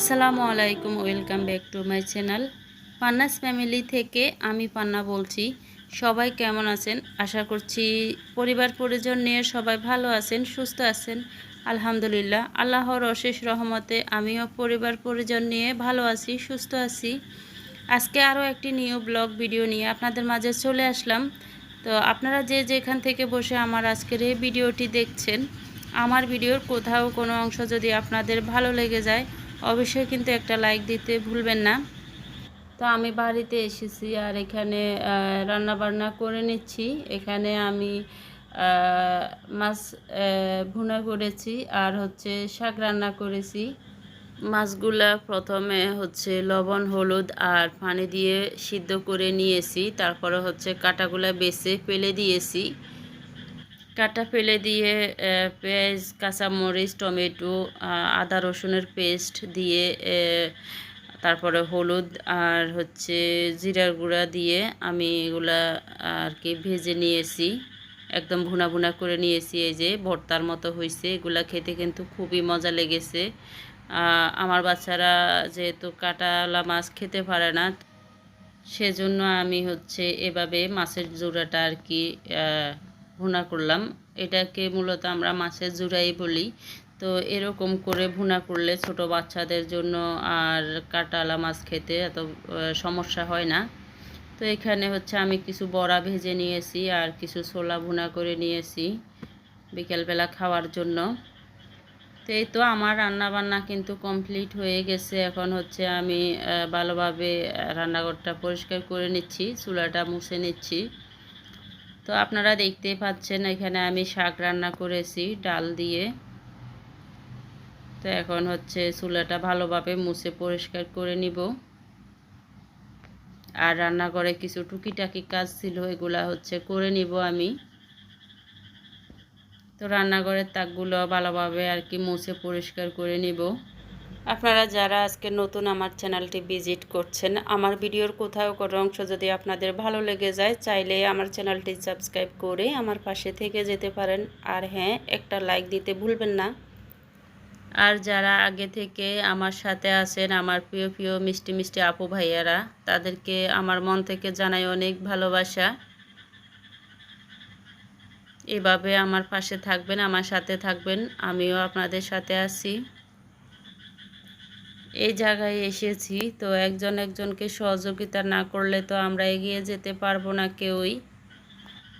আসসালামু আলাইকুম, welcome back to my channel. Panna's family থেকে আমি পান্না বলছি। সবাই কেমন আছেন? আশা করছি পরিবার পরিজন নিয়ে সবাই ভালো আছেন, সুস্থ আছেন। আলহামদুলিল্লাহ, আল্লাহর অশেষ রহমতে আমিও পরিবার পরিজন নিয়ে ভালো আছি, সুস্থ আছি। আজকে আরও একটি নিউ ব্লগ ভিডিও নিয়ে আপনাদের মাঝে চলে আসলাম। তো আপনারা যে যেখান থেকে বসে আমার আজকের এই ভিডিওটি দেখছেন, আমার ভিডিওর কোথাও কোনো অংশ যদি আপনাদের ভালো লেগে যায় অবশ্যই কিন্তু একটা লাইক দিতে ভুলবেন না। তো আমি বাড়িতে এসেছি আর এখানে রান্না বান্না করে নিচ্ছি। এখানে আমি মাছ ভুনা করেছি আর হচ্ছে শাক রান্না করেছি। মাছগুলা প্রথমে হচ্ছে লবণ, হলুদ আর পানি দিয়ে সিদ্ধ করে নিয়েছি। তারপরে হচ্ছে কাটাগুলা বেছে ফেলে দিয়েছি। কাটা ফেলে দিয়ে পেঁয়াজ, কাঁচামরিচ, টমেটো আদা, রসুনের পেস্ট দিয়ে তারপরে হলুদ আর হচ্ছে জিরার গুঁড়া দিয়ে আমি এগুলা আর কি ভেজে নিয়েছি। একদম ভুনা ভুনা করে নিয়েছি। এই যে ভর্তার মতো হয়েছে এগুলা খেতে কিন্তু খুবই মজা লেগেছে। আমার বাচ্চারা যেহেতু কাটালা মাছ খেতে পারে না, সেজন্য আমি হচ্ছে এভাবে মাছের জোড়াটা আর কি ভুনা করলাম। এটাকে মূলত আমরা মাছের জুড়াই বলি। তো এরকম করে ভুনা করলে ছোট বাচ্চাদের জন্য আর কাটালা মাছ খেতে এত সমস্যা হয় না। তো এখানে হচ্ছে আমি কিছু বড়া ভেজে নিয়েছি আর কিছু ছোলা ভুনা করে নিয়েছি বিকেলবেলা খাওয়ার জন্য। তো এই তো আমার রান্নাবান্না কিন্তু কমপ্লিট হয়ে গেছে। এখন হচ্ছে আমি ভালোভাবে রান্নাঘরটা পরিষ্কার করে নিচ্ছি, চুলাটা মুছে নিচ্ছি। তো আপনারা দেখতেই পাচ্ছেন এখানে আমি শাক রান্না করেছি ডাল দিয়ে। তো এখন হচ্ছে চুলাটা ভালোভাবে মুছে পরিষ্কার করে নিব। আর রান্নাঘরে কিছু টুকিটাকি কাজ ছিল, এগুলা হচ্ছে করে নিব আমি। তো রান্নাঘরের তাকগুলো ভালোভাবে আর কি মুছে পরিষ্কার করে নিব। আপনারা যারা আজকে নতুন আমার চ্যানেলটি ভিজিট করছেন, আমার ভিডিওর কোথাও কোনো অংশ যদি আপনাদের ভালো লেগে যায়, চাইলে আমার চ্যানেলটি সাবস্ক্রাইব করে আমার পাশে থেকে যেতে পারেন। আর হ্যাঁ একটা লাইক দিতে ভুলবেন না। আর যারা আগে থেকে আমার সাথে আছেন, আমার প্রিয় প্রিয়, মিষ্টি মিষ্টি আপু ভাইয়ারা, তাদেরকে আমার মন থেকে জানাই অনেক ভালোবাসা। এভাবে আমার পাশে থাকবেন, আমার সাথে থাকবেন, আমিও আপনাদের সাথে আছি। এই জায়গায় এসেছি, তো একজন একজনকে সহযোগিতা না করলে তো আমরা এগিয়ে যেতে পারব না কেউই।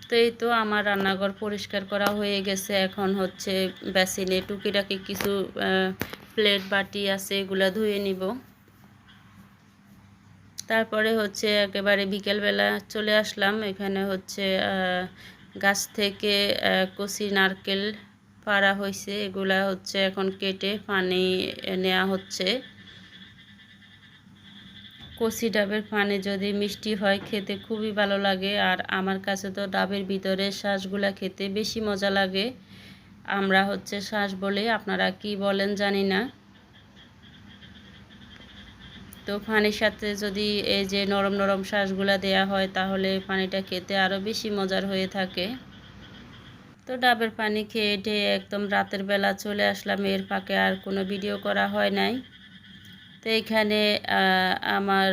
তো এই তো আমার রান্নাঘর পরিষ্কার করা হয়ে গেছে। এখন হচ্ছে বেসিনে টুকিটাকি কিছু প্লেট, বাটি আছে, এগুলা ধুয়ে নিব। তারপরে হচ্ছে একেবারে বিকেলবেলা চলে আসলাম। এখানে হচ্ছে গাছ থেকে কচি, নারকেল পাড়া হয়েছে এগুলা হচ্ছে এখন কেটে পানি নেওয়া হচ্ছে। কচি ডাবের পানি যদি মিষ্টি হয়, খেতে খুবই ভালো লাগে। আর আমার কাছে তো ডাবের ভিতরে শ্বাসগুলা খেতে বেশি মজা লাগে। আমরা হচ্ছে শ্বাস বলে, আপনারা কি বলেন জানি না। তো পানির সাথে যদি এই যে নরম নরম শ্বাসগুলা দেয়া হয়, তাহলে পানিটা খেতে আরও বেশি মজার হয়ে থাকে। তো ডাবের পানি খেয়ে টেয়ে একদম রাতের বেলা চলে আসলাম, এর ফাঁকে আর কোনো ভিডিও করা হয় নাই। তো এখানে আমার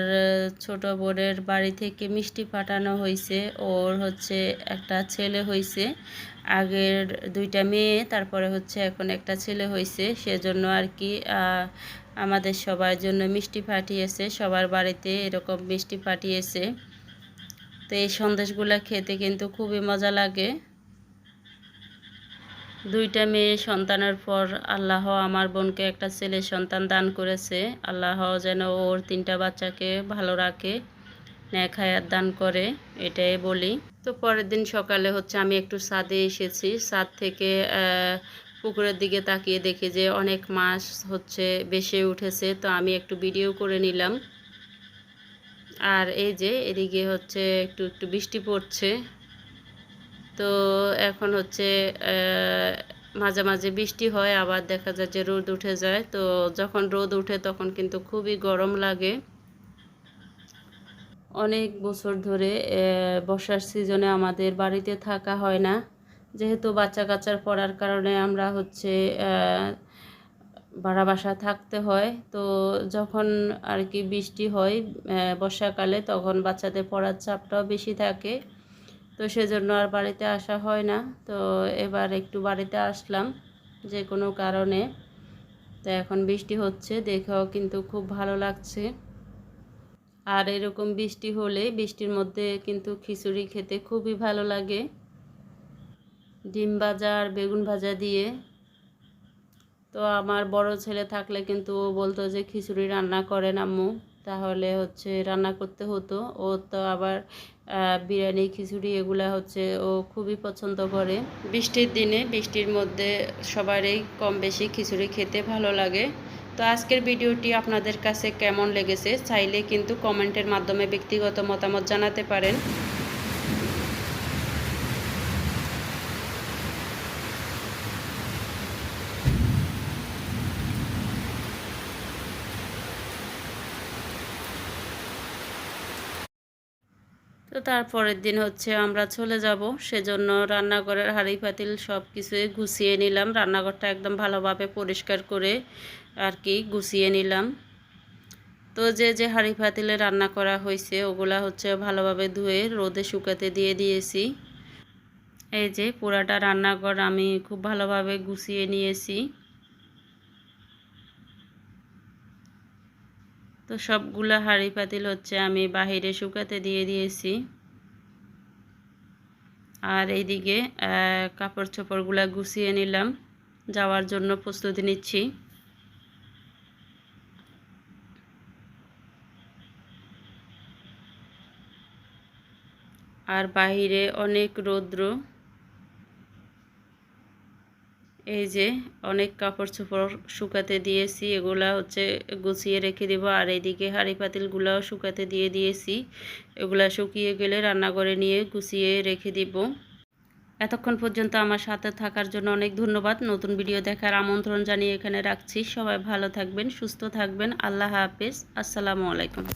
ছোট বোনের বাড়ি থেকে মিষ্টি পাঠানো হয়েছে ওর হচ্ছে একটা ছেলে হয়েছে আগের দুইটা মেয়ে, তারপরে হচ্ছে এখন একটা ছেলে হয়েছে সেজন্য আর কি আমাদের সবার জন্য মিষ্টি পাঠিয়েছে। সবার বাড়িতে এরকম মিষ্টি পাঠিয়েছে। তো এই সন্দেশগুলো খেতে কিন্তু খুবই মজা লাগে। দুইটা মেয়ে সন্তানের পর আল্লাহ আমার বোনকে একটা ছেলে সন্তান দান করেছে। আল্লাহ যেন ওর তিনটা বাচ্চাকে ভালো রাখে ন্যাক হায়াত দান করে, এটাই বলি। তো পরের দিন সকালে হচ্ছে আমি একটু ছাদে এসেছি। ছাদ থেকে পুকুরের দিকে তাকিয়ে দেখি যে অনেক মাছ হচ্ছে বেশি উঠেছে। তো আমি একটু ভিডিও করে নিলাম। আর এই যে এদিকে হচ্ছে একটু একটু বৃষ্টি পড়ছে। তো এখন হচ্ছে মাঝে মাঝে বৃষ্টি হয়, আবার দেখা যায় যে রোদ উঠে যায়। তো যখন রোদ উঠে তখন কিন্তু খুবই গরম লাগে। অনেক বছর ধরে বর্ষার সিজনে আমাদের বাড়িতে থাকা হয় না। যেহেতু বাচ্চা কাচ্চার পড়ার কারণে আমরা হচ্ছে ভাড়া বাসা থাকতে হয়। তো যখন আর কি বৃষ্টি হয় বর্ষাকালে তখন বাচ্চাদের পড়ার চাপটাও বেশি থাকে। তো সেজন্য আর বাড়িতে আসা হয় না। তো এবার একটু বাড়িতে আসলাম যে কোনো কারণে। তো এখন বৃষ্টি হচ্ছে, দেখেও কিন্তু খুব ভালো লাগছে। আর এরকম বৃষ্টি হলে বৃষ্টির মধ্যে কিন্তু খিচুড়ি খেতে খুবই ভালো লাগে। ডিম ভাজা আর বেগুন ভাজা দিয়ে। তো আমার বড় ছেলে থাকলে কিন্তু ও বলতো যে, খিচুড়ি রান্না করেন আম্মু। তাহলে হচ্ছে রান্না করতে হতো। ও তো আবার বিরিয়ানি, খিচুড়ি, এগুলা হচ্ছে ও খুবই পছন্দ করে। বৃষ্টির দিনে বৃষ্টির মধ্যে সবারই কম বেশি খিচুড়ি খেতে ভালো লাগে। তো আজকের ভিডিওটি আপনাদের কাছে কেমন লেগেছে চাইলে কিন্তু কমেন্টের মাধ্যমে ব্যক্তিগত মতামত জানাতে পারেন। তো তারপরের দিন হচ্ছে আমরা চলে যাব। সেজন্য রান্নাঘরের হাঁড়ি পাতিল সব কিছুই গুছিয়ে নিলাম। রান্নাঘরটা একদম ভালোভাবে পরিষ্কার করে আর কি গুছিয়ে নিলাম। তো যে যে হাঁড়ি পাতিলে রান্না করা হয়েছে, ওগুলা হচ্ছে ভালোভাবে ধুয়ে রোদে শুকাতে দিয়ে দিয়েছি। এই যে পুরাটা রান্নাঘর আমি খুব ভালোভাবে গুছিয়ে নিয়েছি। তো সবগুলা হাঁড়ি পাতিল হচ্ছে আমি বাহিরে শুকাতে দিয়ে দিয়েছি। আর এইদিকে কাপড় চোপড়গুলা গুছিয়ে নিলাম। যাওয়ার জন্য প্রস্তুতি নিচ্ছি। আর বাহিরে অনেক রৌদ্র। এই যে অনেক কাপড় চোপড় শুকাতে দিয়েছি, এগুলা হচ্ছে গুছিয়ে রেখে দেব। আর এইদিকে হাঁড়ি পাতিলগুলাও শুকাতে দিয়ে দিয়েছি। এগুলা শুকিয়ে গেলে রান্নাঘরে নিয়ে গুছিয়ে রেখে দিব। এতক্ষণ পর্যন্ত আমার সাথে থাকার জন্য অনেক ধন্যবাদ। নতুন ভিডিও দেখার আমন্ত্রণ জানিয়ে এখানে রাখছি। সবাই ভালো থাকবেন, সুস্থ থাকবেন। আল্লাহ হাফেজ। আসসালামু আলাইকুম।